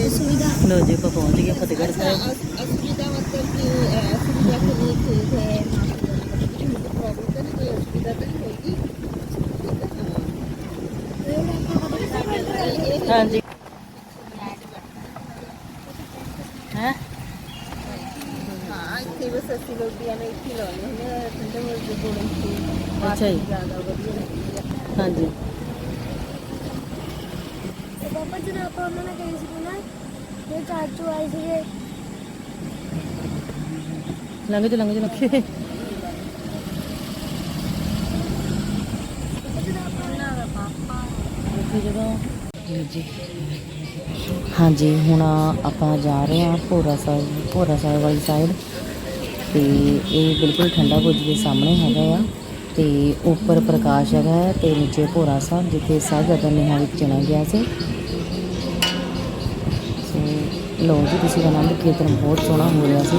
ਲੋ ਜੀ ਆਪਾਂ ਪਹੁੰਚ ਗਏ ਫਤਿਹਗੜ੍ਹ ਸਾਹਿਬ। ਅਸੁਵਿਧਾ ਮਤਲਬ ਕਿ ਅਸੁਵਿਧਾ ਕੋਈ ਠੀਕ ਹੈ ਪ੍ਰੋਬਲਮ ਤਾਂ ਨਹੀਂ ਕੋਈ ਤਾਂ ਨਹੀਂ ਹੋਏਗੀ। ਹਾਂਜੀ। ਹੈ? ਹਾਂ ਇੱਥੇ ਬਸ ਅਸੀਂ ਲੋਕ ਵੀ ਐਵੇਂ ਇੱਥੇ ਲਾਉਂਦੇ ਹੁੰਦੇ ਆ ਠੰਡੇ ਮੁੱਲ ਦੇ ਜੀ। ਜ਼ਿਆਦਾ ਵਧੀਆ ਲੱਗਦੀ ਆ। ਹਾਂਜੀ। ਤੇ ਪਾਪਾ ਜਦੋਂ ਆਪਾਂ ਉਹਨਾਂ ਨਾਲ ਗਏ ਸੀ ਨਾ ਇਹ ਚਾਚੂ ਆਏ ਸੀਗੇ। ਲੰਘ ਜਾ ਲੰਘ ਜਾ ਹਾਂਜੀ ਹੁਣ ਆਪਾਂ ਜਾ ਰਹੇ ਹਾਂ ਭੋਰਾ ਸਾਹਿਬ ਭੋਰਾ ਸਾਹਿਬ ਵਾਲੀ ਸਾਈਡ ਤੇ ਇਹ ਬਿਲਕੁਲ ਠੰਡਾ ਬੁਰਜ ਦੇ ਸਾਹਮਣੇ ਹੈਗਾ ਆ। ਤੇ ਉੱਪਰ ਪ੍ਰਕਾਸ਼ ਹੈਗਾ ਤੇ ਨੀਚੇ ਭੋਰਾ ਸਾਹਿਬ ਜਿੱਥੇ ਸਾਹਿਬਜ਼ਾਦਾ ਨੇਹਾ ਵਿੱਚ ਚਿਣਿਆ ਗਿਆ ਸੋ। ਲੋ ਜੀ ਤੁਸੀਂ ਦਾ ਆਨੰਦ ਕੀਰਤਨ ਬਹੁਤ ਸੋਹਣਾ ਹੋ ਰਿਹਾ ਸੀ।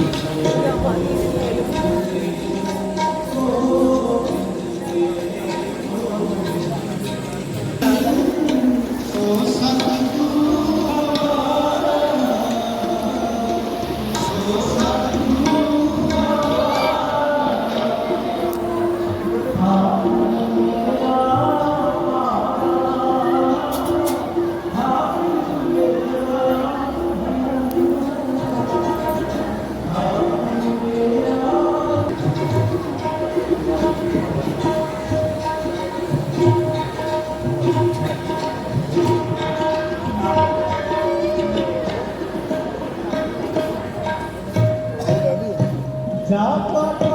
Stop.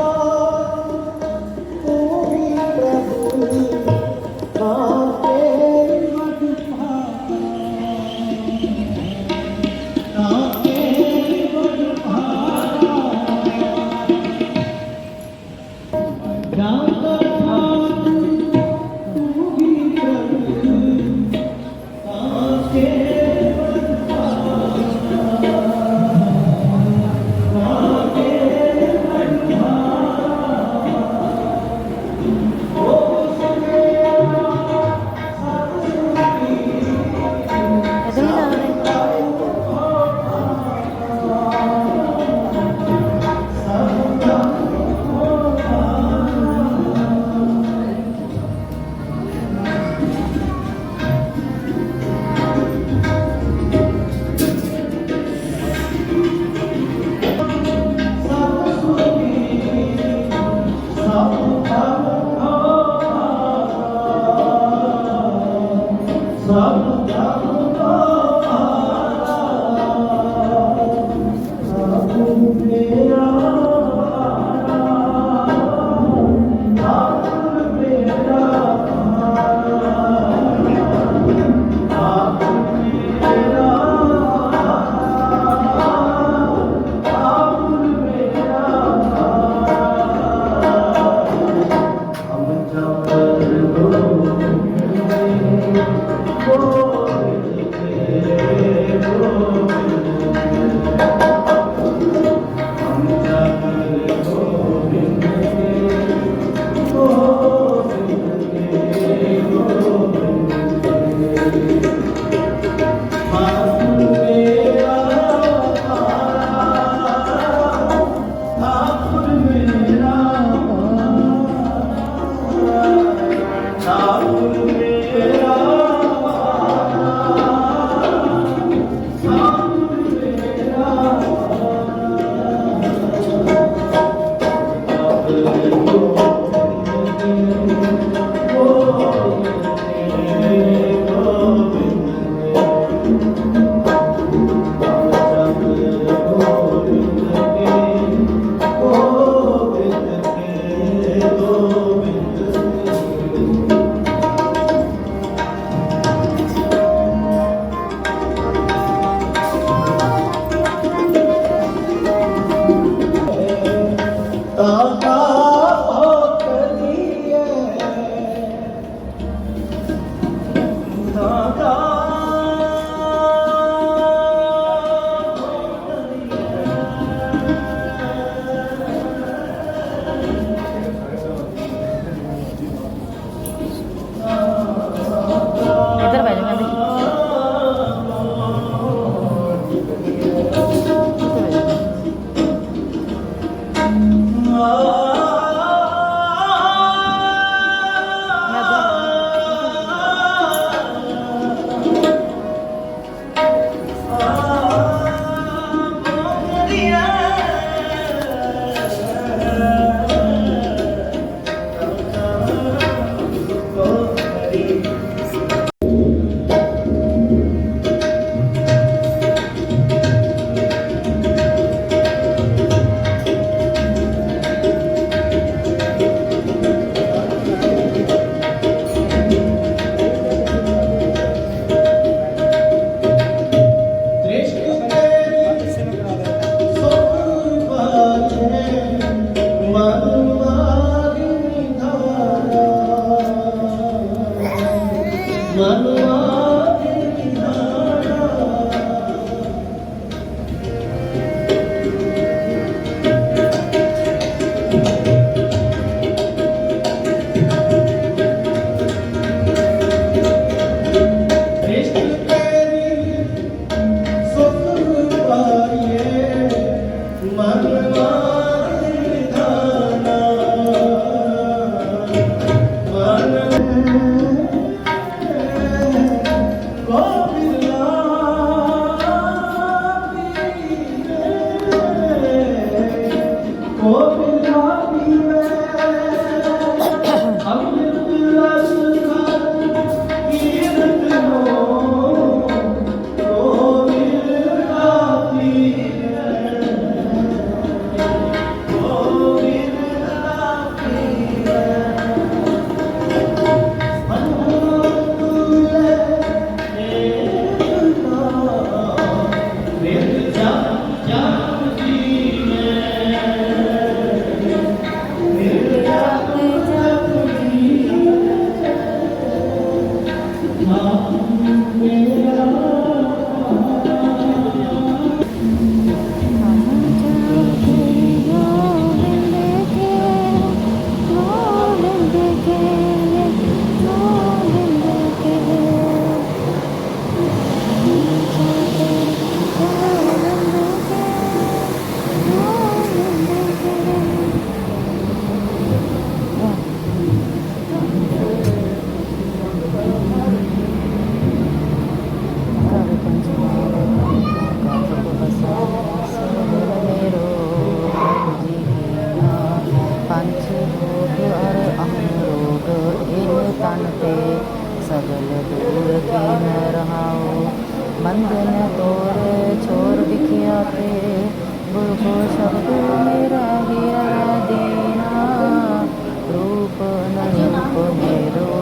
ਵਿਖਿਆ ਗੁਰ ਕੋ ਸ਼ਬਦ ਮੇਰਾ ਹੀਰਾ ਦੀਨਾ। ਰੂਪ ਨਰੂਪ ਮੇਰੋ।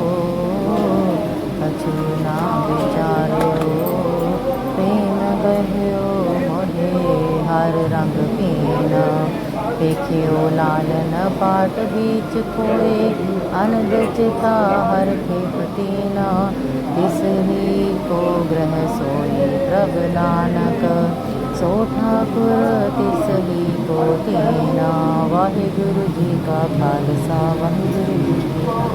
ਕਛੂ ਨਾ ਵਿਚਾਰਿਓ ਪ੍ਰੇਮ ਗਹਿਓ ਮੋਢੇ ਹਰ ਰੰਗ ਪੀਨਾ ਦੇਖਿਓ ਲਾਲਨ ਪਾਟ ਵਿੱਚ ਕੋਏ। ਅਨੰਦ ਚਿਤਾ ਹਰ ਖੇਪਤੀਨਾ ਇਸ ਹੀ ਕੋ ਗ੍ਰਹਿ ਸੋਈ ਪ੍ਰਭ ਨਾਨਕ। ਸੋ ਠਾਕੁਰ ਤਿਸ ਹੀ ਕੋ ਤੀਨਾ ਵਾਹਿਗੁਰੂ ਜੀ ਕਾ ਖਾਲਸਾ ਵਾਹਿਗੁਰੂ ਜੀ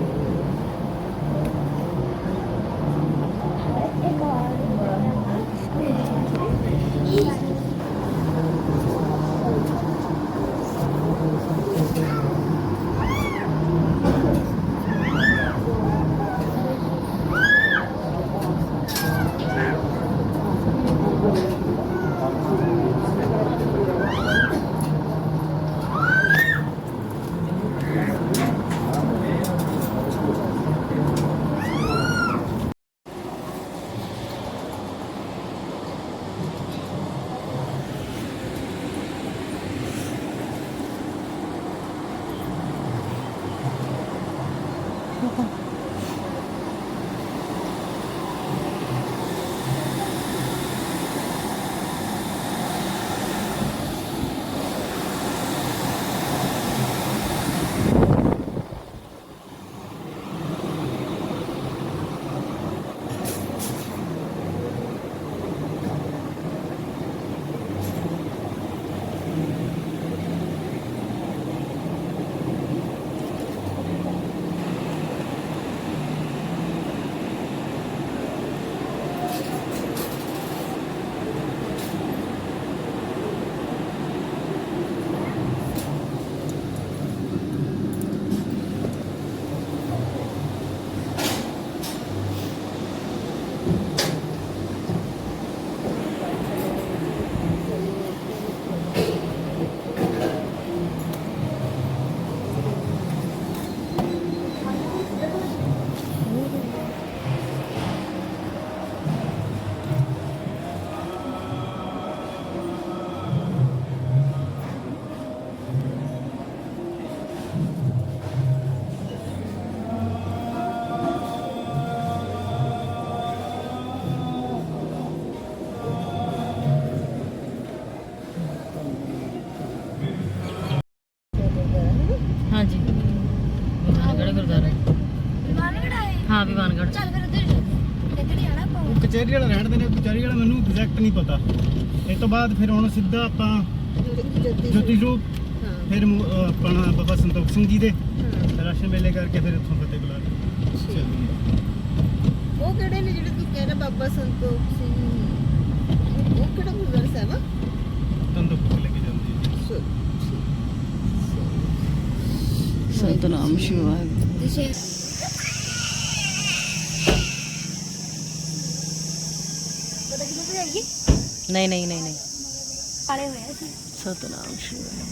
ਕਚਹਿਰੀ ਵਾਲਾ ਰਹਿਣ ਦੇ ਨੇ ਕਚਹਿਰੀ ਵਾਲਾ ਮੈਨੂੰ ਐਗਜ਼ੈਕਟ ਨਹੀਂ ਪਤਾ। ਇਹ ਤੋਂ ਬਾਅਦ ਫਿਰ ਹੁਣ ਸਿੱਧਾ ਆਪਾਂ ਜੋਤੀ ਹਾਂ ਫਿਰ ਆਪਣਾ ਬਾਬਾ ਸੰਤੋਖ ਸਿੰਘ ਜੀ ਦੇ। ਰਾਸ਼ਨ ਮੇਲੇ ਕਰਕੇ ਫਿਰ ਉੱਥੋਂ ਫਤਿਹ ਬੁਲਾ ਕੇ ਚੱਲਦੀ ਹੈ। ਉਹ ਕਿਹੜੇ ਨੇ ਜਿਹੜੇ ਤੂੰ ਕਹਿ ਰਿਹਾ ਬਾਬਾ ਸੰਤੋਖ ਸਿੰਘ? ਉਹ ਕਿਹੜਾ ਗੁਰਦੁਆਰਾ ਸਾਹਿਬ ਆ? ਤੁਹਾਨੂੰ ਤਾਂ ਭੁੱਖ ਲੱਗੀ ਜਾਂਦੀ ਹੈ ਸੋ ਸਤਨਾਮ ਸ਼ਿਵਾਏ ਦਿਸ਼ੇ ਪਤਾ ਕਿਹਨੂੰ ਤੇ ਜਾਈਏ ਨਹੀਂ ਨਹੀਂ ਨਹੀਂ ਨਹੀਂ। ਆਲੇ ਹੋਏ ਸੀ। ਸਤਨਾਮ ਸ਼ਿਵਾਏ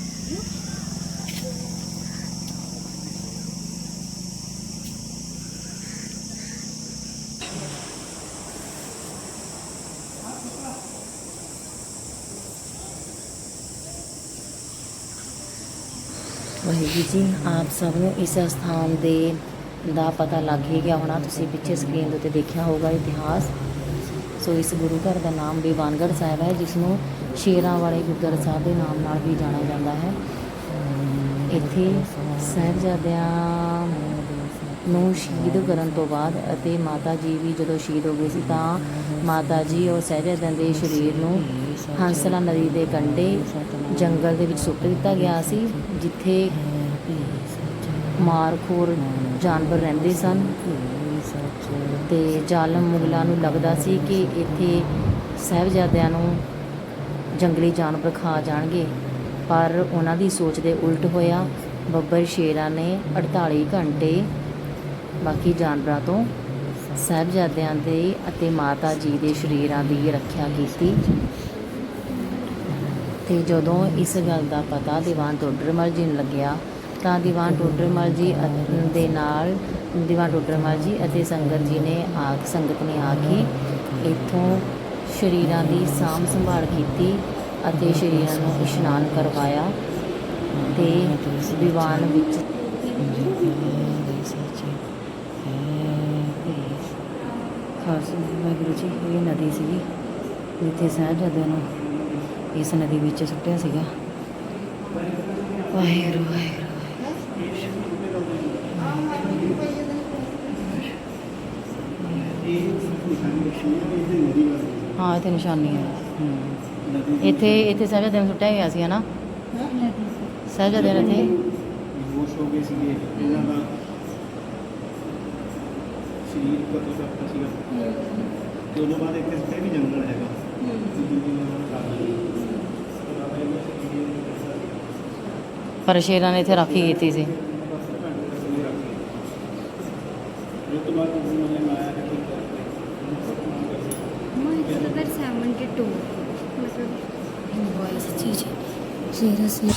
ਵਾਹਿਗੁਰੂ ਜੀ ਆਪ ਸਭ ਨੂੰ ਇਸ ਸਥਾਨ ਦੇ ਦਾ ਪਤਾ ਲੱਗ ਹੀ ਗਿਆ ਹੋਣਾ। ਤੁਸੀਂ ਪਿੱਛੇ ਸਕਰੀਨ ਦੇ ਉੱਤੇ ਦੇਖਿਆ ਹੋਊਗਾ ਇਤਿਹਾਸ। ਸੋ ਇਸ ਗੁਰੂ ਘਰ ਦਾ ਨਾਮ ਦੀਵਾਨਗੜ੍ਹ ਸਾਹਿਬ ਹੈ ਜਿਸ ਨੂੰ ਸ਼ੇਰਾਂ ਵਾਲੇ ਗੁਰਦੁਆਰਾ ਸਾਹਿਬ ਦੇ ਨਾਮ ਨਾਲ ਵੀ ਜਾਣਿਆ ਜਾਂਦਾ ਹੈ। ਇੱਥੇ ਸਾਹਿਬਜ਼ਾਦਿਆਂ ਨੂੰ ਸ਼ਹੀਦ ਕਰਨ ਤੋਂ ਬਾਅਦ ਅਤੇ ਮਾਤਾ ਜੀ ਵੀ ਜਦੋਂ ਸ਼ਹੀਦ ਹੋ ਗਏ ਸੀ ਤਾਂ ਮਾਤਾ ਜੀ ਔਰ ਸਾਹਿਬਜ਼ਾਦਿਆਂ ਦੇ ਸਰੀਰ ਨੂੰ ਹੰਸਲਾ ਨਦੀ ਦੇ ਕੰਢੇ ਜੰਗਲ ਦੇ ਵਿੱਚ ਸੁੱਟ ਦਿੱਤਾ ਗਿਆ ਸੀ, ਜਿੱਥੇ ਮਾਰਖੋਰ ਜਾਨਵਰ ਰਹਿੰਦੇ ਸਨ। ਤੇ ਜ਼ਾਲਮ ਮੁਗਲਾਂ ਨੂੰ ਲੱਗਦਾ ਸੀ ਕਿ ਇੱਥੇ ਸਾਹਿਬਜ਼ਾਦਿਆਂ ਨੂੰ ਜੰਗਲੀ ਜਾਨਵਰ ਖਾ ਜਾਣਗੇ। ਪਰ ਉਹਨਾਂ ਦੀ ਸੋਚ ਦੇ ਉਲਟ ਹੋਇਆ, ਬੱਬਰ ਸ਼ੇਰਾਂ ਨੇ 48 ਘੰਟੇ ਬਾਕੀ ਜਾਨਵਰਾਂ ਤੋਂ ਸਾਹਿਬਜ਼ਾਦਿਆਂ ਦੇ ਅਤੇ ਮਾਤਾ ਜੀ ਦੇ ਸ਼ਰੀਰਾਂ ਦੀ ਰੱਖਿਆ ਕੀਤੀ। ਤੇ ਜਦੋਂ ਇਸ ਗੱਲ ਦਾ ਪਤਾ ਦੀਵਾਨ ਟੋਡਰਮਲ ਜੀ ਨੂੰ ਲੱਗਿਆ ਤਾਂ ਦੀਵਾਨ ਟੋਡਰਮਲ ਜੀ ਦੇ ਨਾਲ ਦੀਵਾਨ ਟੋਡਰਮਲ ਜੀ ਅਤੇ ਸੰਗਤ ਜੀ ਨੇ ਆ ਸੰਗਤ ਨੇ ਆ ਕੇ ਇੱਥੋਂ ਸ਼ਰੀਰਾਂ ਦੀ ਸਾਂਭ ਸੰਭਾਲ ਕੀਤੀ ਅਤੇ ਸ਼ਰੀਰਾਂ ਨੂੰ ਇਸ਼ਨਾਨ ਕਰਵਾਇਆ ਤੇ ਦੀਵਾਨ ਵਿੱਚ ਖਾਲਸਾ ਵਾਹਿਗੁਰੂ ਜੀ ਇਹ ਨਦੀ ਸੀਗੀ ਜਿੱਥੇ ਸਾਹਿਬਜ਼ਾਦਿਆਂ ਨੂੰ ਇਸ ਨਦੀ ਵਿੱਚ ਸੁੱਟਿਆ ਸੀਗਾ। ਵਾਹਿਗੁਰੂ ਵਾਹਿਗੁਰੂ। ਹਾਂ ਇੱਥੇ ਨਿਸ਼ਾਨੀ ਹੈ ਹੂੰ। ਇੱਥੇ ਇੱਥੇ ਸਾਹਿਬਜ਼ਾਦਿਆਂ ਨੂੰ ਸੁੱਟਿਆ ਗਿਆ ਸੀ ਹਨਾ ਸਾਹਿਬਜ਼ਾਦਿਆਂ ਨੇ ਇੱਥੇ ਬੇਹੋਸ਼ ਹੋ ਗਏ ਸੀਗੇ ਇਹਨਾਂ ਦਾ ਸਰੀਰ ਕਦੋਂ ਤੱਕ ਸੀਗਾ ਤੇ ਉਹਦੇ ਬਾਅਦ ਇੱਥੇ ਸਿੱਧੇ ਵੀ ਜੰਗਲ ਹੈਗਾ ਦੂਜੀ ਵੀ ਉਹਨਾਂ ਨੂੰ ਖਾ ਲਈ ਪਰ ਸ਼ੇਰਾਂ ਨੇ ਇੱਥੇ ਰਾਖੀ ਕੀਤੀ ਸੀ ਉਸ ਤੋਂ ਬਾਅਦ ਉਹਨਾਂ ਨੇ ਲਾਇਆ ਕਿ ਕੀ ਕਰਦੇ मैं अगर सेवेंटी टू मतलब वॉइस चीज सीरियसली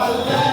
Allah.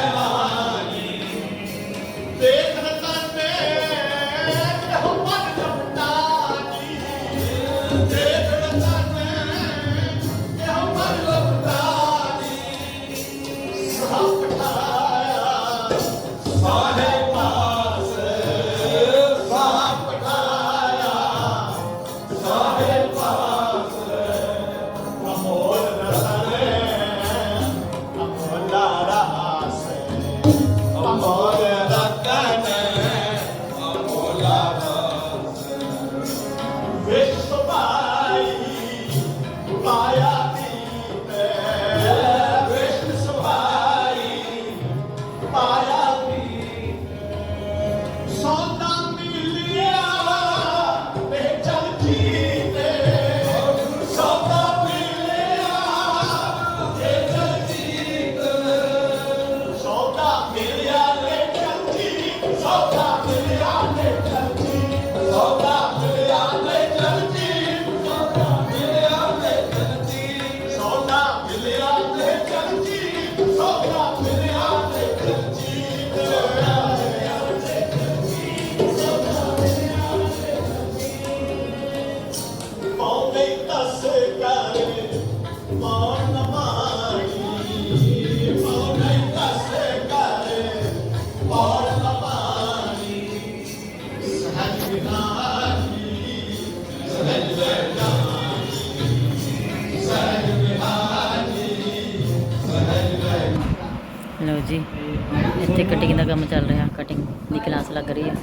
ਇੱਥੇ ਕਟਿੰਗ ਦਾ ਕੰਮ ਚੱਲ ਰਿਹਾ ਕਟਿੰਗ ਦੀ ਕਲਾਸ ਲੱਗ ਰਹੀ ਹੈ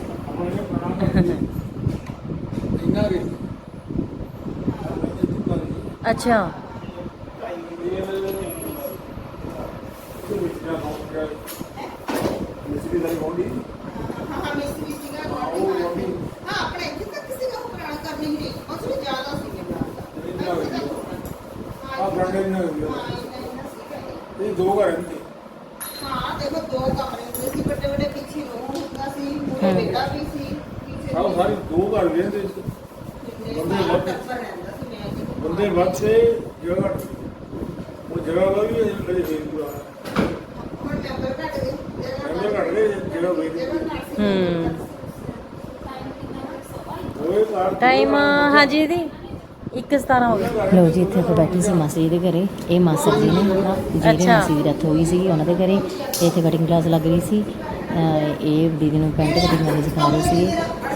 ਅੱਛਾ। ਹਾਂ ਮਿਸਤਰੀ ਸੀਗਾ ਹਾਂ ਆਪਣੇ ਇੱਥੇ ਤੱਕ ਸੀਗਾ ਉਹ ਪੁਰਾਣਾ ਕਰਨੀ ਹੀ ਨਹੀਂ ਉਸ ਵਿੱਚ ਜ਼ਿਆਦਾ ਸੀ ਆ ਬਰਾਂਡੇ ਨਾਲ ਹੋ ਇਹ ਦੋ ਘਰ ਹਨ ਹਾਂ ਦੇਖੋ ਦੋ ਕਮਰੇ ਹੁੰਦੇ ਸੀ ਵੱਡੇ ਵੱਡੇ ਪਿੱਛੇ ਰੂਮ ਹੁੰਦਾ ਸੀ ਵੀ ਸੀ ਆਹ ਸਾਰੇ ਦੋ ਘਰ ਰਹਿੰਦੇ ਸੀ। ਬੰਦੇ ਵੱਧ। ਰਹਿੰਦਾ ਸੀ ਮੈਂ ਜੀ। ਬੰਦੇ ਵੱਧ ਤੇ ਜਗ੍ਹਾ ਉਹ ਜਗ੍ਹਾ ਵਾ ਵੀ ਅਜੇ ਫੇਰ ਪੂਰਾ। ਮੈਂਬਰ ਘਟ ਗਏ। ਜਗ੍ਹਾ ਵੇਚ ਹੂੰ। ਟਾਈਮ ਹਾਂਜੀ ਦੀਦੀ 1:17 ਹੋ ਗਿਆ ਲਓ ਜੀ ਇੱਥੇ ਆਪਾਂ ਬੈਠੇ ਸੀ ਮਾਸੀ ਜੀ ਦੇ ਘਰੇ। ਇਹ ਮਾਸਰ ਜੀ ਨੇ ਜਿਹਦੇ ਅੱਛਾ। ਮਾਸੀ ਦੀ ਡੈਥ ਹੋ ਗਈ ਸੀ ਉਹਨਾਂ ਦੇ ਘਰੇ। ਤੇ ਇੱਥੇ ਕਟਿੰਗ ਕਲਾਸ ਲੱਗ ਰਹੀ ਸੀ। ਇਹ ਦੀਦੀ ਨੂੰ ਪੈਂਟ ਕਟਿੰਗ ਵਾਲੀ ਸਿਖਾ ਰਹੇ ਸੀ।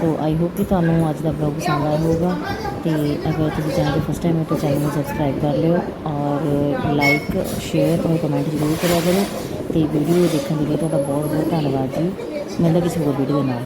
ਸੋ ਆਈ ਹੋਪ ਕਿ ਤੁਹਾਨੂੰ ਅੱਜ ਦਾ ਵਲੌਗ ਪਸੰਦ ਆਇਆ ਹੋਊਗਾ। ਤੇ ਅਗਰ ਤੁਸੀਂ ਚੈਨਲ ਫਸਟ ਟਾਈਮ ਹੋ ਤਾਂ ਚੈਨਲ ਨੂੰ ਸਬਸਕ੍ਰਾਈਬ ਕਰ ਲਿਓ ਔਰ ਲਾਈਕ ਸ਼ੇਅਰ ਔਰ ਕਮੈਂਟ ਜ਼ਰੂਰ ਕਰਿਆ ਕਰੋ। ਤੇ ਵੀਡੀਓ ਦੇਖਣ ਦੇ ਲਈ ਤੁਹਾਡਾ ਬਹੁਤ ਬਹੁਤ ਧੰਨਵਾਦ ਜੀ। ਮਿਲਦਾ ਕਿਸੇ ਹੋਰ ਵੀਡੀਓ ਨਾਲ।